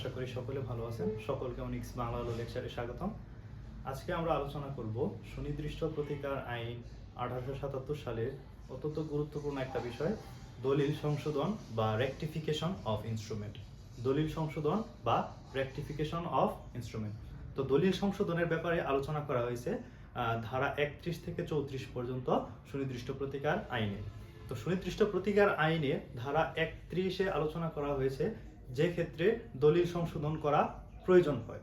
আশা করি সকলে ভালো আছেন। সকলকে অনিক্স বাংলা আলো লেকচারে স্বাগতম। আজকে আমরা আলোচনা করব সুনির্দিষ্ট প্রতিকার আইন আঠারোশো সাতাত্তর সালের অত্যন্ত গুরুত্বপূর্ণ একটা বিষয়, দলিল সংশোধন বা রেকটিফিকেশন অফ ইনস্ট্রুমেন্ট দলিল সংশোধন বা রেকটিফিকেশন অফ ইনস্ট্রুমেন্ট তো দলিল সংশোধনের ব্যাপারে আলোচনা করা হয়েছে ধারা একত্রিশ থেকে চৌত্রিশ পর্যন্ত সুনির্দিষ্ট প্রতিকার আইনে তো সুনির্দিষ্ট প্রতিকার আইনে ধারা একত্রিশে আলোচনা করা হয়েছে যে ক্ষেত্রে দলিল সংশোধন করা প্রয়োজন হয়।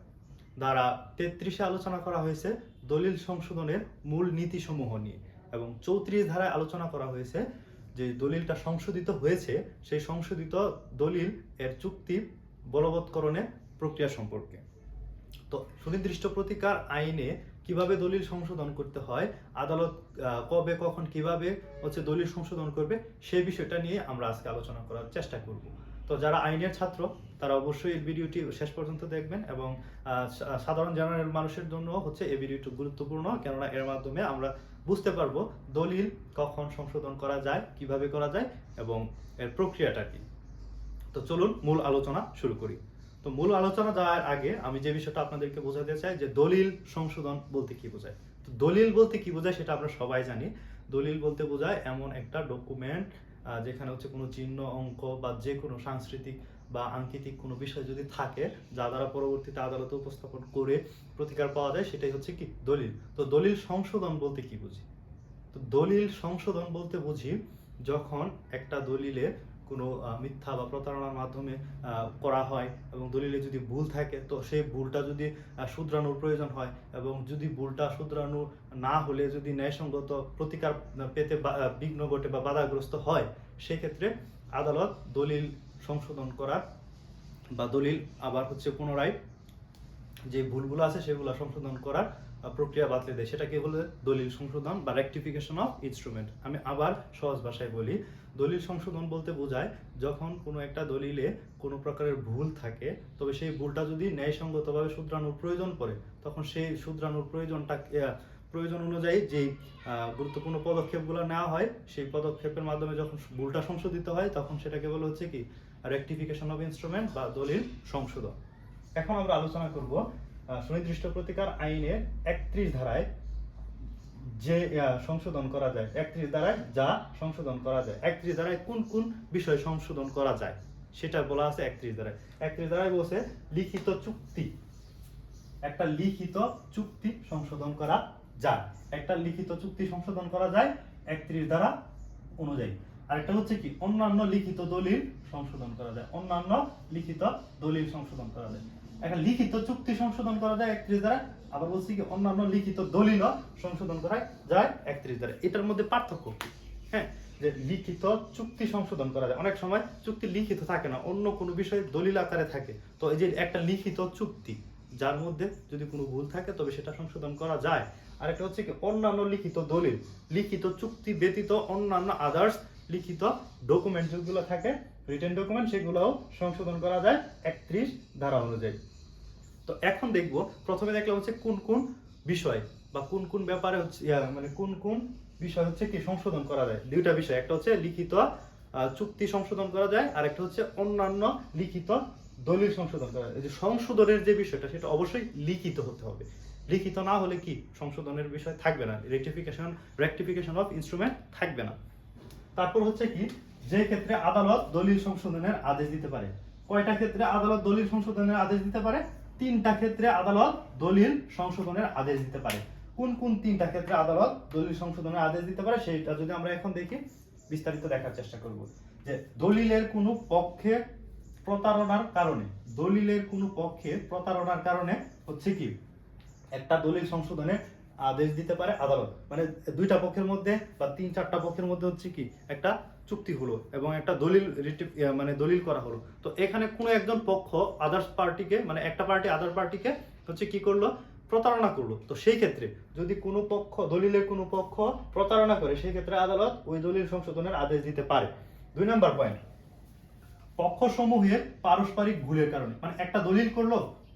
দ্বারা তেত্রিশে আলোচনা করা হয়েছে দলিল সংশোধনের মূল নীতিসমূহ নিয়ে এবং চৌত্রিশ ধারায় আলোচনা করা হয়েছে যে দলিলটা সংশোধিত হয়েছে, সেই সংশোধিত দলিল এর চুক্তি বলবৎকরণের প্রক্রিয়া সম্পর্কে। তো সুনির্দিষ্ট প্রতিকার আইনে কীভাবে দলিল সংশোধন করতে হয়, আদালত কবে, কখন, কীভাবে হচ্ছে দলিল সংশোধন করবে সেই বিষয়টা নিয়ে আমরা আজকে আলোচনা করার চেষ্টা করব। তো যারা আইনের ছাত্র, তারা অবশ্যই এই ভিডিওটি শেষ পর্যন্ত দেখবেন এবং সাধারণ জেনারেল মানুষের জন্য হচ্ছে এই ভিডিওটি গুরুত্বপূর্ণ। কেননা এর মাধ্যমে আমরা বুঝতে পারব দলিল কখন সংশোধন করা যায়, কীভাবে করা যায় এবং এর প্রক্রিয়াটা কি। তো চলুন মূল আলোচনা শুরু করি। তো মূল আলোচনা যাওয়ার আগে আমি যে বিষয়টা আপনাদেরকে বোঝাতে চাই যে দলিল সংশোধন বলতে কি বোঝায়। তো দলিল বলতে কি বোঝায় সেটা আমরা সবাই জানি। দলিল বলতে বোঝায় এমন একটা ডকুমেন্ট যেখানে হচ্ছে কোনো চিহ্ন, অঙ্ক বা যে কোনো সাংস্কৃতিক বা আঙ্কিতিক কোনো বিষয় যদি থাকে, যা দ্বারা পরবর্তীতে আদালতে উপস্থাপন করে প্রতিকার পাওয়া যায়, সেটাই হচ্ছে কি? দলিল। তো দলিল সংশোধন বলতে কি বুঝি? তো দলিল সংশোধন বলতে বুঝি, যখন একটা দলিলে কোনো মিথ্যা বা প্রতারণার মাধ্যমে করা হয় এবং দলিলে যদি ভুল থাকে, তো সেই ভুলটা যদি শুধরানোর প্রয়োজন হয় এবং যদি ভুলটা শুধরানো না হলে যদি ন্যায়সঙ্গত প্রতিকার পেতে বিঘ্ন ঘটে বা বাধাগ্রস্ত হয়, সেক্ষেত্রে আদালত দলিল সংশোধন করার বা দলিল আবার হচ্ছে পুনরায় যে ভুলগুলো আছে সেগুলো সংশোধন করার প্রক্রিয়া বাতলে দেয়। সেটাকে বলে দলিল সংশোধন বা রেকটিফিকেশন অফ ইনস্ট্রুমেন্ট আমি আবার সহজ ভাষায় বলি দলিল সংশোধন বলতে বোঝায় যখন কোনো একটা দলিলে কোনো প্রকারের ভুল থাকে তবে সেই ভুলটা যদি ন্যায়সঙ্গতভাবে শুধরানোর প্রয়োজন পড়ে তখন সেই শুধরানোর প্রয়োজনটা প্রয়োজন অনুযায়ী আহ, গুরুত্বপূর্ণ পদক্ষেপগুলো নেওয়া হয় সেই পদক্ষেপের মাধ্যমে যখন ভুলটা সংশোধিত হয় তখন সেটাকে বলা হচ্ছে কি? রেকটিফিকেশন অফ ইনস্ট্রুমেন্ট বা দলিল সংশোধন। এখন আমরা আলোচনা করব সুনির্দিষ্ট প্রতিকার আইনের একত্রিশ ধারায় যে সংশোধন করা যায়। একত্রিশ ধারায় যা সংশোধন করা যায়। একত্রিশ ধারায় কোন কোন বিষয় সংশোধন করা যায়? সেটা বলা আছে একত্রিশ ধারায়। একত্রিশ ধারায় বলছে লিখিত চুক্তি। একটা লিখিত চুক্তি সংশোধন করা যায়। একটা লিখিত চুক্তি সংশোধন করা যায় একত্রিশ ধারা অনুযায়ী। আরেকটা হচ্ছে কি, অন্যান্য লিখিত দলিল সংশোধন করা যায়। অন্যান্য লিখিত দলিল সংশোধন করা যায়। একটা লিখিত চুক্তি সংশোধন করা যায় একত্রিশ দ্বারা আবার বলছি কি, অন্যান্য লিখিত দলিল সংশোধন করা যায় একত্রিশ দ্বারা এটার মধ্যে পার্থক্য কি? হ্যাঁ যে লিখিত চুক্তি সংশোধন করা যায়। অনেক সময় চুক্তি লিখিত থাকে না, অন্য কোনো বিষয়ে দলিল আকারে থাকে। তো এই যে একটা লিখিত চুক্তি, যার মধ্যে যদি কোনো ভুল থাকে, তবে সেটা সংশোধন করা যায়। আর একটা হচ্ছে কি, অন্যান্য লিখিত দলিল। লিখিত চুক্তি ব্যতীত অন্যান্য আদার্স লিখিত ডকুমেন্ট যেগুলো থাকে রিটেন ডকুমেন্ট সেগুলোও সংশোধন করা যায় একত্রিশ ধারা অনুযায়ী। তো এখন দেখব, প্রথমে দেখলাম হচ্ছে কোন কোন বিষয় বা কোন কোন ব্যাপারে হচ্ছে মানে কোন কোন বিষয় হচ্ছে কি সংশোধন করা যায়। দুইটা বিষয়, একটা হচ্ছে লিখিত চুক্তি সংশোধন করা যায়, আর একটা হচ্ছে অন্যান্য লিখিত দলিল সংশোধন করা যায়। যে সংশোধনের যে বিষয়টা, সেটা অবশ্যই লিখিত হতে হবে। লিখিত না হলে কি সংশোধনের বিষয় থাকবে না। রেকটিফিকেশন রেকটিফিকেশন অফ ইনস্ট্রুমেন্ট থাকবে না। তারপর হচ্ছে কি যে ক্ষেত্রে আদালত দলিল সংশোধনের আদেশ দিতে পারে। কয়টা ক্ষেত্রে আদালত দলিল সংশোধনের আদেশ দিতে পারে? তিনটা ক্ষেত্রে আদালত দলিল সংশোধনের আদেশ দিতে পারে। কোন কোন তিনটা ক্ষেত্রে আদালত দলিল সংশোধনের আদেশ দিতে পারে, সেটা যদি আমরা এখন দেখি, বিস্তারিত দেখার চেষ্টা করব। যে দলিলের কোনো পক্ষে প্রতারণার কারণে, দলিলের কোনো পক্ষে প্রতারণার কারণে হচ্ছে কি? একটা দলিল সংশোধনে আদেশ দিতে পারে আদালত। মানে দুইটা পক্ষের মধ্যে বা তিন চারটা পক্ষের মধ্যে হচ্ছে কি? একটা চুক্তি হলো এবং একটা দলিল মানে দলিল করা হলো। তো এখানে কোনো একজন পক্ষ আদার্স পার্টিকে মানে একটা পার্টি আদার পার্টিকে হচ্ছে কি করল? প্রতারণা করল। তো সেই ক্ষেত্রে যদি কোনো পক্ষ, দলিলের কোনো পক্ষ প্রতারণা করে, সেই ক্ষেত্রে আদালত ওই দলিল সংশোধনের আদেশ দিতে পারে। দুই নাম্বার পয়েন্ট পক্ষসমূহের পারস্পরিক ভুলের কারণে। মানে একটা দলিল করল,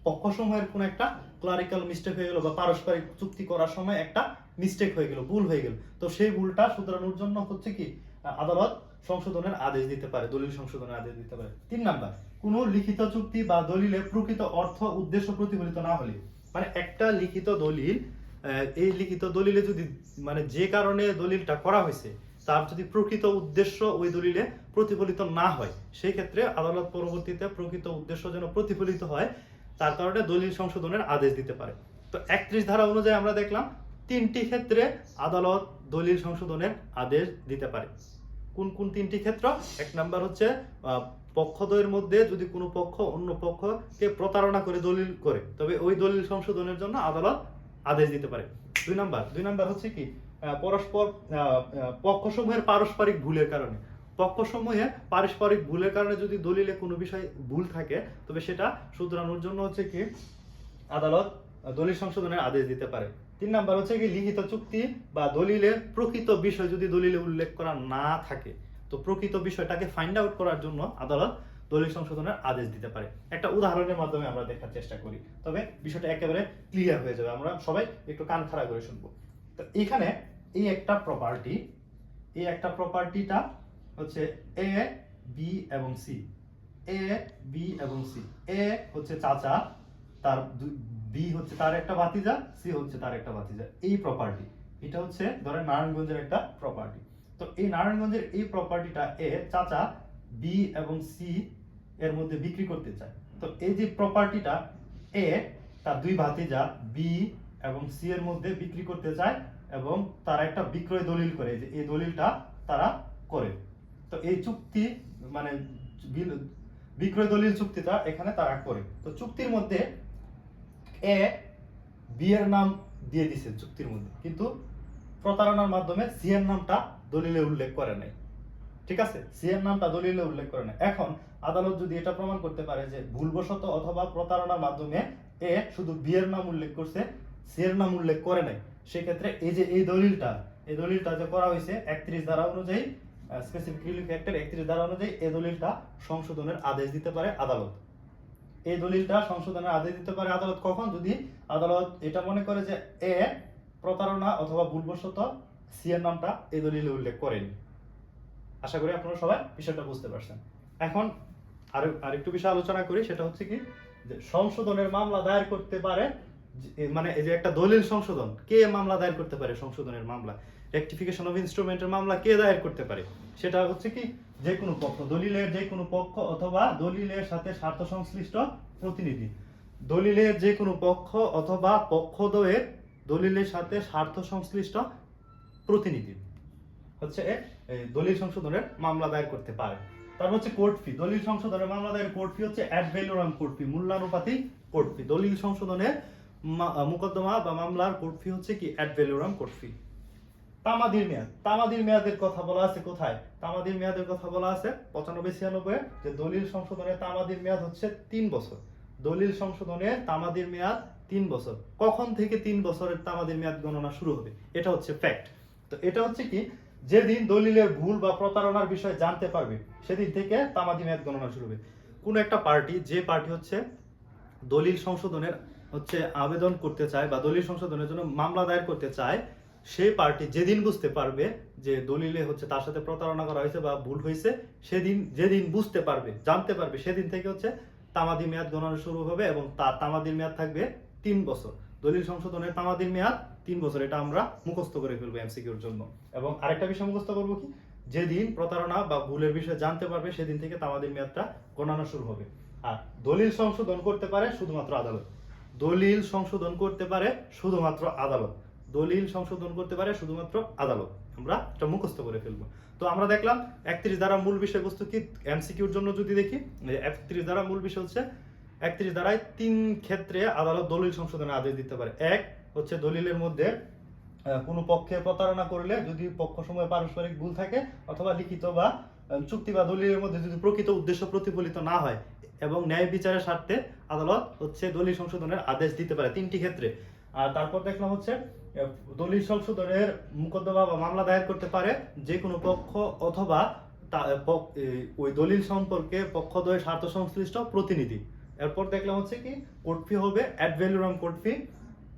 পক্ষসমূহের কোন একটা ক্লারিক্যাল মিস্টেক হয়ে গেল বা পারস্পরিক চুক্তি করার সময় একটা মিস্টেক হয়ে গেল, ভুল হয়ে গেল। তো সেই ভুলটা শুধরানোর জন্য হচ্ছে কি আদালত সংশোধনের আদেশ দিতে পারে, দলিল সংশোধনের আদেশ দিতে পারে। তিন নাম্বার, কোনো লিখিত চুক্তি বা দলিলে প্রকৃত অর্থ উদ্দেশ্য প্রতিফলিত না হলে মানে একটা লিখিত দলিল এই লিখিত দলিলে যদি মানে যে কারণে দলিলটা করা হয়েছে, তার যদি প্রকৃত উদ্দেশ্য ওই দলিলে প্রতিফলিত না হয়, সেই ক্ষেত্রে আদালত পরবর্তীতে প্রকৃত উদ্দেশ্য যেন প্রতিফলিত হয়, তার কারণে দলিল সংশোধনের আদেশ দিতে পারে। তো একত্রিশ ধারা অনুযায়ী আমরা দেখলাম, তিনটি ক্ষেত্রে আদালত দলিল সংশোধনের আদেশ দিতে পারে। কোন কোন তিনটি ক্ষেত্র? এক নাম্বার হচ্ছে পক্ষদ্বয়ের মধ্যে যদি কোনো পক্ষ অন্য পক্ষকে প্রতারণা করে দলিল করে, তবে ওই দলিল সংশোধনের জন্য আদালত আদেশ দিতে পারে। দুই নাম্বার দুই নাম্বার হচ্ছে কি পরস্পর পক্ষসমূহের পারস্পরিক ভুলের কারণে। পক্ষসমূহে পারস্পরিক ভুলের কারণে যদি দলিলে কোনো বিষয় ভুল থাকে, তবে সেটা শুধরানোর জন্য হচ্ছে কি, আদালত দলিল সংশোধনের আদেশ দিতে পারে। তিন নাম্বার হচ্ছে কি লিখিত চুক্তি বা দলিলের প্রকৃত বিষয় যদি দলিলে উল্লেখ করা না থাকে, তো প্রকৃত বিষয়টাকে ফাইন্ড আউট করার জন্য আদালত দলিল সংশোধনের আদেশ দিতে পারে। একটা উদাহরণের মাধ্যমে আমরা দেখার চেষ্টা করি। তবে বিষয়টা একেবারে ক্লিয়ার হয়ে যাবে। আমরা সবাই একটু কান খাড়া করে শুনব। তো এখানে এই একটা প্রপার্টি এই একটা প্রপার্টিটা হচ্ছে এ বি এবং সি এ বি এবং সি এ হচ্ছে চাচা, তার বি হচ্ছে তার একটা ভাতিজা সি হচ্ছে তার একটা ভাতিজা। এই প্রপার্টি এটা হচ্ছে ধরেন নারায়ণগঞ্জের একটা প্রপার্টি তো এই নারায়ণগঞ্জের এই প্রপার্টিটা এ চাচা বি এবং সি এর মধ্যে বিক্রি করতে চায়। তো এই যে প্রপার্টিটা এ তার দুই ভাতিজা বি এবং সি এর মধ্যে বিক্রি করতে চায় এবং তারা একটা বিক্রয় দলিল করে যে এই দলিলটা তারা করে। তো এই চুক্তি মানে বিক্রয় দলিল চুক্তিটা এখানে তারা করে। তো চুক্তির মধ্যে এ বি এর নাম দিয়ে দিছে চুক্তির মধ্যে। কিন্তু প্রতারণার মাধ্যমে সি এর নামটা দলিলে উল্লেখ করে নাই। ঠিক আছে? সি এর নামটা দলিলে উল্লেখ করে নাই। এখন আদালত যদি এটা প্রমাণ করতে পারে যে ভুলবশত অথবা প্রতারণার মাধ্যমে এ শুধু বি এর নাম উল্লেখ করছে সি এর নাম উল্লেখ করে নাই, সেক্ষেত্রে এই যে এই দলিলটা এই দলিলটা যে করা হয়েছে একত্রিশ ধারা অনুযায়ী স্পেসিফিক রিলিফ অ্যাক্টের একত্রিশ ধারা অনুযায়ী এই দলিলটা সংশোধনের আদেশ দিতে পারে আদালত। এই দলিলটা সংশোধনের আদেশ দিতে পারে আদালত কখন? যদি আদালত এটা মনে করে যে এ প্রতারণা অথবা ভুলবশত সি এর নামটা এই দলিলে উল্লেখ করেন। আশা করি আপনারা সবাই বিষয়টা বুঝতে পারছেন। এখন আর, আরেকটু বিষয় আলোচনা করি, সেটা হচ্ছে কি যে সংশোধনের মামলা দায়ের করতে পারে মানে এই যে একটা দলিল সংশোধন, কে মামলা দায়ের করতে পারে সংশোধনের মামলা? রেকটিফিকেশন অফ ইনস্ট্রুমেন্টের মামলা কে দায়ের করতে পারে? সেটা হচ্ছে কি যে কোনো পক্ষ, দলিলের যে কোনো পক্ষ অথবা দলিলের সাথে স্বার্থ সংশ্লিষ্ট প্রতিনিধি। দলিলের যে কোনো পক্ষ অথবা পক্ষদ্বয়ের দলিলের সাথে স্বার্থ সংশ্লিষ্ট প্রতিনিধি। হচ্ছে দলিল সংশোধনের মামলা দায়ের করতে পারে। তারপর হচ্ছে কোর্ট ফি দলিল সংশোধনের মামলা দায়ের কোর্ট ফি হচ্ছে অ্যাড ভ্যালুরাম কোর্ট ফি মূল্যানুপাতিক কোর্ট ফি দলিল সংশোধনের মোকদ্দমা বা মামলার কোর্ট ফি হচ্ছে কি? অ্যাড ভ্যালুরাম কোর্ট ফি তামাদির মেয়াদ। তামাদির মেয়াদের কথা বলা আছে কোথায়? তামাদির মেয়াদের কথা বলা আছে পঁচানব্বই, ছিয়ানব্বই, যে দলিল সংশোধনের তামাদির মেয়াদ হচ্ছে তিন বছর। দলিল সংশোধনের তামাদির মেয়াদ তিন বছর। কখন থেকে তিন বছরের তামাদির মেয়াদ গণনা শুরু হবে? এটা হচ্ছে ফ্যাক্ট তো এটা হচ্ছে কি? যেদিন দলিলের ভুল বা প্রতারণার বিষয়ে জানতে পারবে, সেদিন থেকে তামাদি মেয়াদ গণনা শুরু হবে। কোন একটা পার্টি, যে পার্টি হচ্ছে দলিল সংশোধনের হচ্ছে আবেদন করতে চায় বা দলিল সংশোধনের জন্য মামলা দায়ের করতে চায় সেই পার্টি যেদিন বুঝতে পারবে যে দলিলে হচ্ছে তার সাথে প্রতারণা করা হয়েছে বা ভুল হয়েছে, সেদিন, যেদিন বুঝতে পারবে, জানতে পারবে, সেদিন থেকে হচ্ছে তামাদি মেয়াদ গণনা শুরু হবে এবং তার তামাদির মেয়াদ থাকবে তিন বছর। দলিল সংশোধনের তামাদির মেয়াদ তিন বছর, এটা আমরা মুখস্থ করে ফেলব এমসিকিউর জন্য। এবং আরেকটা বিষয় মুখস্থ করব কি? যেদিন প্রতারণা বা ভুলের বিষয়ে জানতে পারবে, সেদিন থেকে তামাদির মেয়াদটা গণনা শুরু হবে। আর দলিল সংশোধন করতে পারে শুধুমাত্র আদালত। দলিল সংশোধন করতে পারে শুধুমাত্র আদালত। দলিল সংশোধন করতে পারে শুধুমাত্র আদালত। আমরা এটা মুখস্থ করে ফেলব। তো আমরা দেখলাম, একত্রিশ দ্বারা মূল বিষয়বস্তু কি? এমসিকিউর জন্য যদি দেখি একত্রিশ দ্বারা মূল বিষয় হচ্ছে, একত্রিশ দ্বারায় তিন ক্ষেত্রে আদালত দলিল সংশোধনের আদেশ দিতে পারে। এক হচ্ছে দলিলের মধ্যে কোনো পক্ষে প্রতারণা করলে যদি পক্ষ সময় পারস্পরিক ভুল থাকে অথবা লিখিত বা চুক্তি বা দলিলের মধ্যে যদি প্রকৃত উদ্দেশ্য প্রতিফলিত না হয় এবং ন্যায় বিচারের স্বার্থে আদালত হচ্ছে দলিল সংশোধনের আদেশ দিতে পারে তিনটি ক্ষেত্রে। আর তারপর দেখলাম হচ্ছে দলিল সংশোধনের মোকদ্দমা বা মামলা দায়ের করতে পারে যে কোনো পক্ষ অথবা ওই দলিল সম্পর্কে পক্ষদ্বয় স্বার্থ সংশ্লিষ্ট প্রতিনিধি। এরপর দেখলাম হচ্ছে কি, কোর্ট ফি হবে অ্যাড ভ্যালুরাম কোর্ট ফি।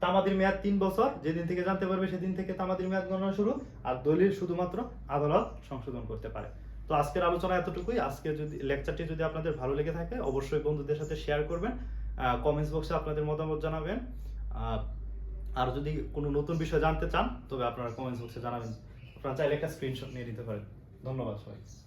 তামাদির মেয়াদ তিন বছর, যেদিন থেকে জানতে পারবে সেদিন থেকে তামাদির মেয়াদ গণনা শুরু। আর দলিল শুধুমাত্র আদালত সংশোধন করতে পারে। তো আজকের আলোচনা এতটুকুই। আজকে যদি লেকচারটি যদি আপনাদের ভালো লেগে থাকে, অবশ্যই বন্ধুদের সাথে শেয়ার করবেন। কমেন্টস বক্সে আপনাদের মতামত জানাবেন। আর যদি কোনো নতুন বিষয় জানতে চান, তবে আপনারা কমেন্টস বক্সে জানাবেন। আপনারা চাইলে একটা স্ক্রিনশট নিয়ে নিতে পারেন। ধন্যবাদ সবাই